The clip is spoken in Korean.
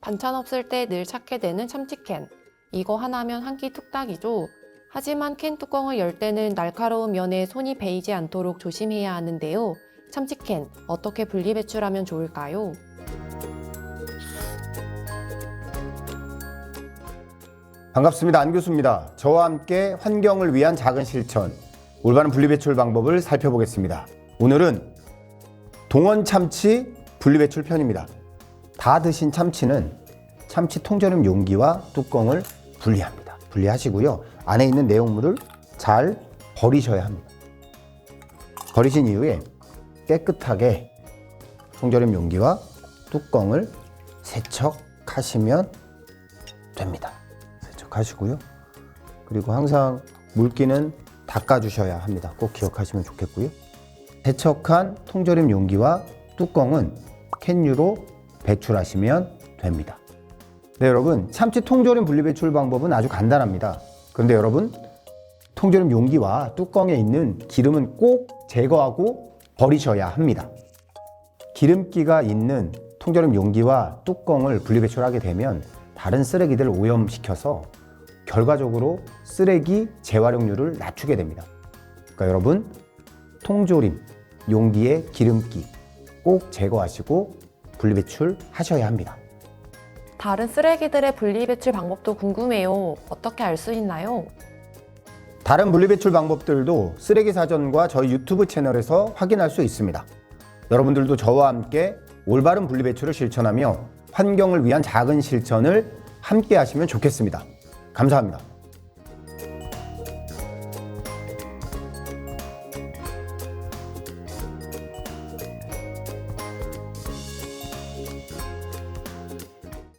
반찬 없을 때 늘 찾게 되는 참치캔. 이거 하나면 한 끼 뚝딱이죠. 하지만 캔 뚜껑을 열 때는 날카로운 면에 손이 베이지 않도록 조심해야 하는데요. 참치캔 어떻게 분리 배출하면 좋을까요? 반갑습니다. 안 교수입니다. 저와 함께 환경을 위한 작은 실천, 올바른 분리배출 방법을 살펴보겠습니다. 오늘은 동원 참치 분리배출 편입니다. 다 드신 참치는 참치 통조림 용기와 뚜껑을 분리합니다. 분리하시고요. 안에 있는 내용물을 잘 버리셔야 합니다. 버리신 이후에 깨끗하게 통조림 용기와 뚜껑을 세척하시면 됩니다. 세척하시고요. 그리고 항상 물기는 닦아주셔야 합니다. 꼭 기억하시면 좋겠고요. 세척한 통조림 용기와 뚜껑은 캔유로 배출하시면 됩니다. 네, 여러분. 참치 통조림 분리배출 방법은 아주 간단합니다. 그런데 여러분, 통조림 용기와 뚜껑에 있는 기름은 꼭 제거하고 버리셔야 합니다. 기름기가 있는 통조림 용기와 뚜껑을 분리배출하게 되면 다른 쓰레기들을 오염시켜서 결과적으로 쓰레기 재활용률을 낮추게 됩니다. 그러니까 여러분 통조림 용기의 기름기 꼭 제거하시고 분리배출 하셔야 합니다. 다른 쓰레기들의 분리 배출 방법도 궁금해요. 어떻게 알 수 있나요? 다른 분리배출 방법들도 쓰레기 사전과 저희 유튜브 채널에서 확인할 수 있습니다. 여러분들도 저와 함께 올바른 분리배출을 실천하며 환경을 위한 작은 실천을 함께 하시면 좋겠습니다. 감사합니다.